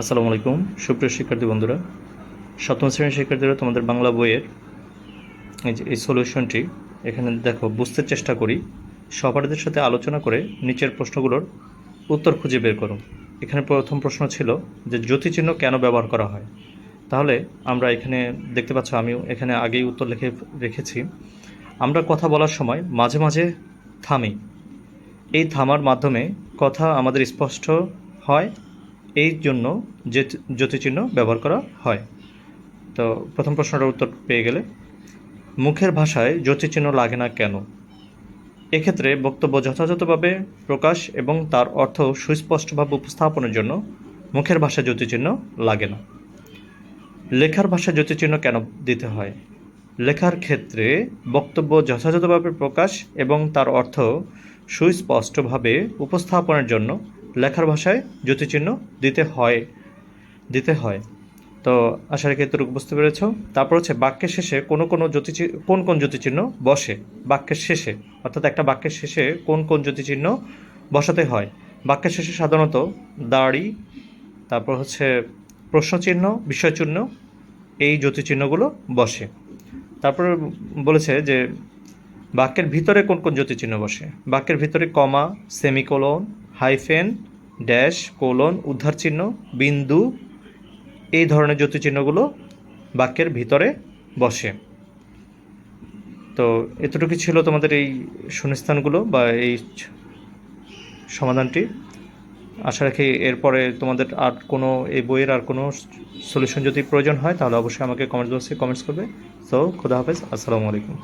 আসসালামু আলাইকুম। সুপ্রিয় শিক্ষার্থী বন্ধুরা, সপ্তম শ্রেণির শিক্ষার্থীরা, তোমাদের বাংলা বইয়ের এই যে, এই সলিউশনটি এখানে দেখো, বুঝতে চেষ্টা করি। সহপাঠীদের সাথে আলোচনা করে নিচের প্রশ্নগুলোর উত্তর খুঁজে বের করো। এখানে প্রথম প্রশ্ন ছিল যে, জ্যোতিচিহ্ন কেন ব্যবহার করা হয়? তাহলে আমরা এখানে দেখতে পাচ্ছ, আমিও এখানে আগেই উত্তর লিখে রেখেছি। আমরা কথা বলার সময় মাঝে মাঝে থামি। এই থামার মাধ্যমে কথা আমাদের স্পষ্ট হয় এই জন্য যে জ্যোতিচিহ্ন ব্যবহার করা হয়। তো প্রথম প্রশ্নটার উত্তর পেয়ে গেলে, মুখের ভাষায় জ্যোতিচিহ্ন লাগে না কেন? এক্ষেত্রে বক্তব্য যথাযথভাবে প্রকাশ এবং তার অর্থ সুস্পষ্টভাবে উপস্থাপনের জন্য মুখের ভাষায় জ্যোতিচিহ্ন লাগে না। লেখার ভাষায় জ্যোতিচিহ্ন কেন দিতে হয়? লেখার ক্ষেত্রে বক্তব্য যথাযথভাবে প্রকাশ এবং তার অর্থ সুস্পষ্টভাবে উপস্থাপনের জন্য লেখার ভাষায় জ্যোতিচিহ্ন দিতে হয় দিতে হয়। তো আশা রেখে এতটুকু বুঝতে পেরেছ। তারপর হচ্ছে বাক্যের শেষে কোনো কোনো জ্যোতিচি, কোন কোন জ্যোতিচিহ্ন বসে? বাক্যের শেষে, অর্থাৎ একটা বাক্যের শেষে কোন কোন জ্যোতিচিহ্ন বসাতে হয়? বাক্যের শেষে সাধারণত দাড়ি, তারপর হচ্ছে প্রশ্নচিহ্ন, বিষয়চিহ্ন, এই জ্যোতিচিহ্নগুলো বসে। তারপর বলেছে যে বাক্যের ভিতরে কোন কোন জ্যোতিচিহ্ন বসে? বাক্যের ভিতরে comma, semicolon, hyphen dash, colon, উদ্ধার চিহ্ন, বিন্দু, এই ধরনের জ্যোতিচিহ্নগুলো বাক্যের ভিতরে বসে। তো এতটুকু ছিল তোমাদের এই শূন্যস্থানগুলো বা এই সমাধানটি। আশা রাখি এরপরে তোমাদের আর কোনো এই বইয়ের আর কোনো সলিউশন যদি প্রয়োজন হয়, তাহলে অবশ্যই আমাকে কমেন্ট বক্সে কমেন্টস করবে। সো খুদা হাফেজ, আসসালামু আলাইকুম।